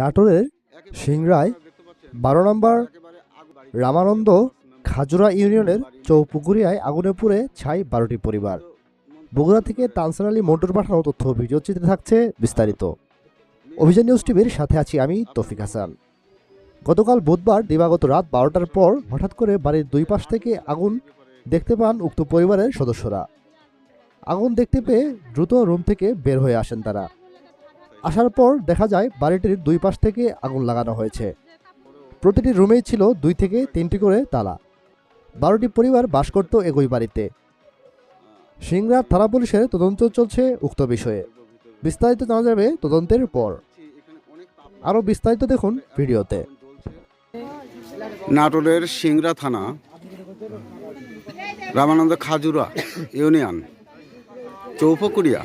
নাটোরের সিংড়ায় বারো নম্বর রামানন্দ খাজুরা ইউনিয়নের চৌপুকুরিয়ায় আগুনে পুড়ে ছাই বারোটি পরিবার। বগুড়া থেকে তানসার আলী মন্টুর পাঠানো তথ্য ভিডিও চিত্রে থাকছে বিস্তারিত। অভিযান নিউজ টিভির সাথে আছি আমি তফিক হাসান। গতকাল বুধবার দিবাগত রাত বারোটার পর হঠাৎ করে বাড়ির দুই পাশ থেকে আগুন দেখতে পান উক্ত পরিবারের সদস্যরা। আগুন দেখতে পেয়ে দ্রুত রুম থেকে বের হয়ে আসেন তারা। আসার পর দেখা যায় বাড়িটির দুই পাশ থেকে আগুন লাগানো হয়েছে। প্রতিটি রুমেই ছিল দুই থেকে তিনটি করে তালা। বারোটি পরিবার বাস করত একই বাড়িতে। সিংরা থানা পুলিশের তদন্ত চলছে উক্ত বিষয়ে। বিস্তারিত জানা যাবে তদন্তের পর। আরও বিস্তারিত দেখুন ভিডিওতে। নাটোরের সিংড়া থানা, রামানন্দ খাজুরা ইউনিয়ন, চৌপকুড়িয়া।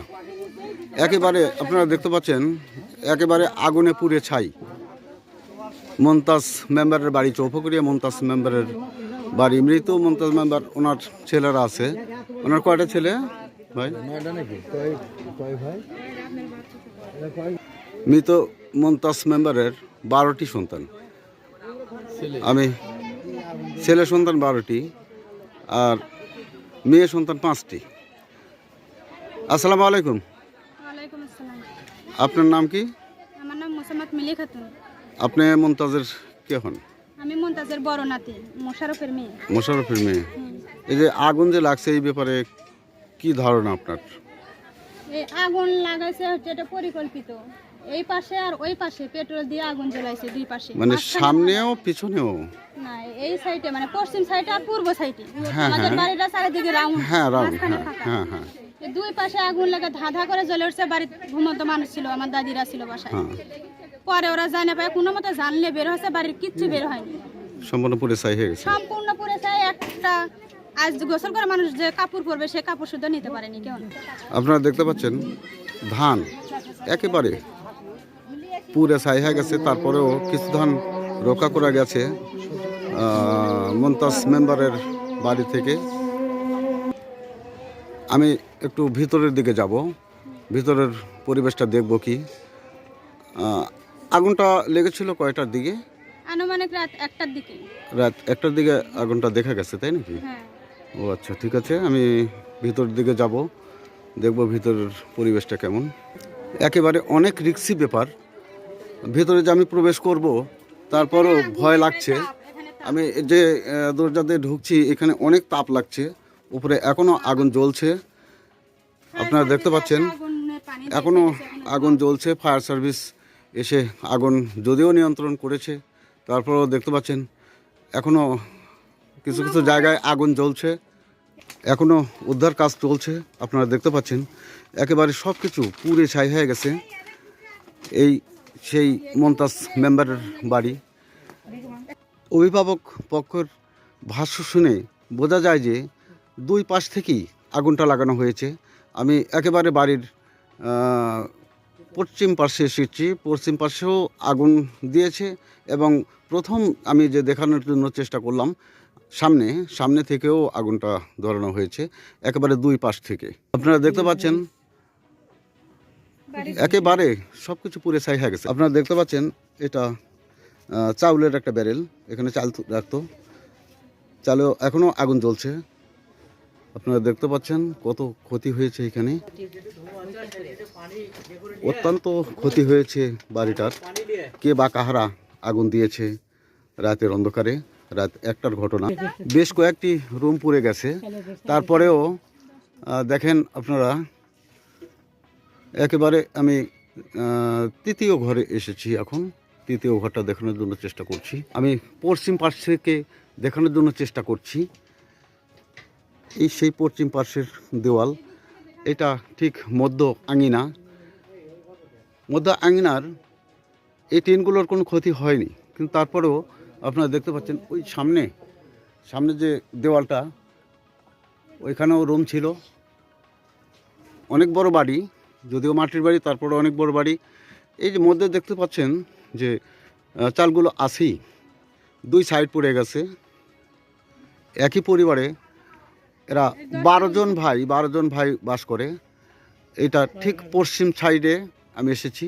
একেবারে আপনারা দেখতে পাচ্ছেন, একেবারে আগুনে পুড়ে ছাই। মমতাজ মেম্বারের বাড়ি চৌপকুড়িয়া মমতাজ মেম্বারের বাড়ি। মৃত মমতাজ মেম্বার, ওনার ছেলেরা আছে। ওনার কয়টা ছেলে ভাই? মৃত মমতাজ মেম্বারের বারোটি সন্তান। আমি ছেলে সন্তান বারোটি আর মেয়ে সন্তান পাঁচটি। আসসালামু আলাইকুম। আপনার নাম কি? আমার নাম মোসাম্মদ মিলি খাতুন। আপনি মমতাজের কে হন? আমি মন্তাজের বড় নাতি মোশারফের মেয়ে। মোশারফের মেয়ে। এই যে আগুন যে লাগছে এই ব্যাপারে কি ধারণা আপনার? এই আগুন লাগাইছে হচ্ছে এটা পরিকল্পিত। এই পাশে আর ওই পাশে পেট্রোল দিয়ে আগুন জ্বলাইছে দুই পাশে। মানে সামনেও পিছনেও? না এই সাইডে মানে পশ্চিম সাইডে আর পূর্ব সাইডে। হ্যাঁ, আমাদের হ্যাঁ। বাড়িটা চারিদিকে রাউন্ড হ্যাঁ রাউন্ড হ্যাঁ হ্যাঁ হ্যাঁ। দুই পাশে আগুন লাগা ধা ধা করে জ্বলে উঠছে বাড়ির ঘুমন্ত মানুষ ছিল আমার দাদিরা ছিল বাসায়। হ্যাঁ। পরে ওরা যায় না পায় কোনো মতো জানলে বের হয়েছে বাড়ির কিচ্ছু বের হয়নি। সম্পূর্ণ পুরে ছাই হয়ে গেছে। সম্পূর্ণ পুরে চাই একটা আজ গোসল করে মানুষ যে কাপড় পরবে সে কাপড় শুদ্ধ নিতে পারেনি কেউ আপনারা দেখতে পাচ্ছেন ধান একেবারে পুরে ছাই হয়ে গেছে তারপরেও কিছু ধান রক্ষা করা গেছে মমতাজ মেম্বারের বাড়ি থেকে। আমি একটু ভিতরের দিকে যাব। ভিতরের পরিবেশটা দেখব কি। আগুনটা লেগেছিল কয়টার দিকে? আনুমানিক রাত একটার দিকে। রাত একটার দিকে আগুনটা দেখা গেছে তাই নাকি? হ্যাঁ। ও আচ্ছা ঠিক আছে আমি ভিতর দিকে যাব দেখব ভিতরের পরিবেশটা কেমন। একেবারে অনেক রিক্সি ব্যাপার। ভিতরে যে আমি প্রবেশ করব তারপরও ভয় লাগছে। আমি যে আহ, দরজা দিয়ে ঢুকছি এখানে অনেক তাপ লাগছে। উপরে এখনও আগুন জ্বলছে। আপনারা দেখতে পাচ্ছেন এখনও আগুন জ্বলছে ফায়ার সার্ভিস এসে আগুন যদিও নিয়ন্ত্রণ করেছে তারপরেও দেখতে পাচ্ছেন এখনও কিছু কিছু জায়গায় আগুন জ্বলছে এখনও উদ্ধার কাজ চলছে আপনারা দেখতে পাচ্ছেন একেবারে সব কিছু পুরে ছাই হয়ে গেছে এই সেই মমতাজ মেম্বারের বাড়ি। অভিভাবক পক্ষের ভাষ্য শুনে বোঝা যায় যে দুই পাশ থেকেই আগুনটা লাগানো হয়েছে আমি একেবারে বাড়ির পশ্চিম পাশে এসেছি। পশ্চিম পাশেও আগুন দিয়েছে এবং প্রথম আমি যে দেখানোর জন্য চেষ্টা করলাম সামনে সামনে থেকেও আগুনটা ধরানো হয়েছে একেবারে দুই পাশ থেকে। আপনারা দেখতে পাচ্ছেন একেবারে সব কিছু পুরে ছাই হয়ে গেছে। আপনারা দেখতে পাচ্ছেন এটা চাউলের একটা ব্যারেল এখানে চাল রাখতো। চালেও এখনও আগুন জ্বলছে। আপনারা দেখতে পাচ্ছেন কত ক্ষতি হয়েছে এখানে। অত্যন্ত ক্ষতি হয়েছে বাড়িটার। কে বা কাহারা আগুন দিয়েছে রাতের অন্ধকারে, রাত একটার ঘটনা। বেশ কয়েকটি রুম পুড়ে গেছে। তারপরেও দেখেন আপনারা, একেবারে আমি তৃতীয় ঘরে এসেছি এখন। তৃতীয় ঘরটা দেখানোর জন্য চেষ্টা করছি। আমি পশ্চিম পাশ থেকে দেখানোর জন্য চেষ্টা করছি। এই সেই পশ্চিম পার্শ্বের দেওয়াল, এটা ঠিক মধ্য আঙিনা। মধ্য আঙিনার এই টিনগুলোর কোনো ক্ষতি হয়নি, কিন্তু তারপরেও আপনারা দেখতে পাচ্ছেন ওই সামনে সামনে যে দেওয়ালটা, ওইখানেও রুম ছিল। অনেক বড় বাড়ি, যদিও মাটির বাড়ি তারপরে অনেক বড় বাড়ি। এই যে মধ্যে দেখতে পাচ্ছেন যে চালগুলো আছেই, দুই সাইড পড়ে গেছে। একই পরিবারে এরা বারো জন ভাই, বারো জন ভাই বাস করে। এটা ঠিক পশ্চিম সাইডে আমি এসেছি।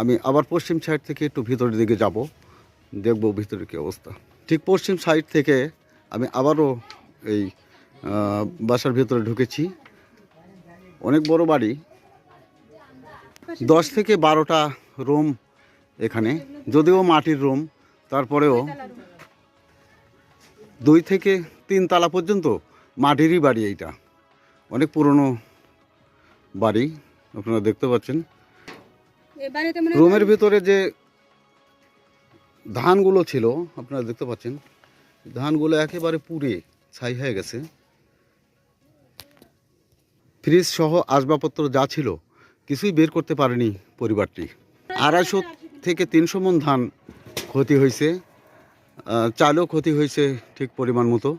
আমি আবার পশ্চিম সাইড থেকে একটু ভিতরের দিকে যাব। দেখব ভিতরের কী অবস্থা। ঠিক পশ্চিম সাইড থেকে আমি আবারও এই বাসার ভিতরে ঢুকেছি। অনেক বড় বাড়ি। দশ থেকে বারোটা রুম এখানে, যদিও মাটির রুম, তারপরেও দুই থেকে তিন তালা পর্যন্ত মাটিরই বাড়ি এইটা। অনেক পুরনো বাড়ি আপনারা দেখতে পাচ্ছেন। রুমের ভিতরে যে ধানগুলো ছিল আপনারা দেখতে পাচ্ছেন ধানগুলো একেবারে পুড়ে ছাই হয়ে গেছে। ফ্রিজ সহ আসবাবপত্র যা ছিল কিছুই বের করতে পারেনি পরিবারটি। আড়াইশো থেকে তিনশো মন ধান ক্ষতি হয়েছে চালও ক্ষতি হয়েছে ঠিক পরিমাণ মতো।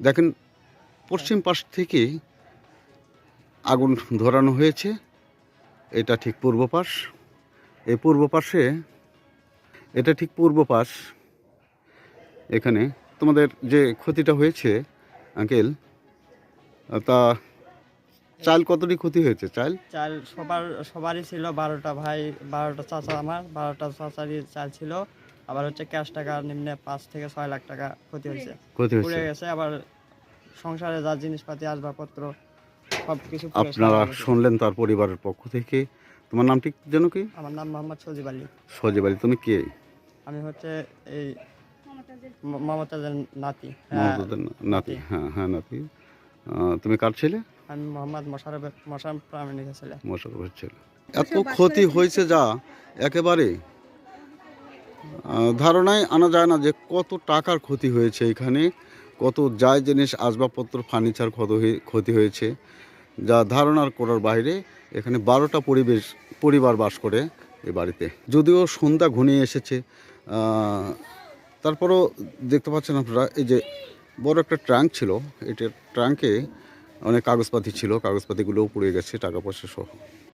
দেখেন, পশ্চিম পাশ থেকে আগুন ধরানো হয়েছে। এটা ঠিক পূর্ব পাশ। এই পূর্ব পাশে, এটা ঠিক পূর্ব পাশ। এখানে তোমাদের যে ক্ষতিটা হয়েছে, আঙ্কেল, তা চাল কতটি ক্ষতি হয়েছে? চাল? চাল সবার, সবারই ছিল বারোটা ভাই, বারোটা চাচা আমার, বারোটা চাচারই চাল ছিল। আবার হচ্ছে ক্যাশ টাকা নিম্নে পাঁচ থেকে ছয় লাখ টাকা ক্ষতি হয়েছে। ক্ষতি পুড়ে গেছে আবার সংসারে যা জিনিসপাতি আসবাবপত্র সব কিছু আপনারা। শুনলেন তার পরিবারের পক্ষ থেকে। তোমার নাম ঠিক যেন কি? আমার নাম মোহাম্মদ সজিব আলী। সজীব আলী তুমি কে? আমি হচ্ছে এই মমতাজের নাতি। হ্যাঁ, মমতাজের নাতি। হ্যাঁ হ্যাঁ নাতি। তুমি কার ছেলে? আমি মোহাম্মদ মোশারফের মোশারফ প্রামাণিক ছেলে। মোশারফের ছেলে। এত ক্ষতি হয়েছে যা একেবারে ধারণায় আনা যায় না যে কত টাকার ক্ষতি হয়েছে এখানে, কত যায় জিনিস, আসবাবপত্র, ফার্নিচার ক্ষত ক্ষতি হয়েছে। যা ধারণার করার বাইরে এখানে বারোটা পরিবেশ, পরিবার বাস করে এ বাড়িতে। যদিও সন্ধ্যা ঘনিয়ে এসেছে তারপরও দেখতে পাচ্ছেন আপনারা, এই যে বড় একটা ট্রাঙ্ক ছিল এটা ট্রাঙ্কে অনেক কাগজপাতি ছিল, কাগজপাতিগুলোও পুড়ে গেছে, টাকা পয়সা সহ।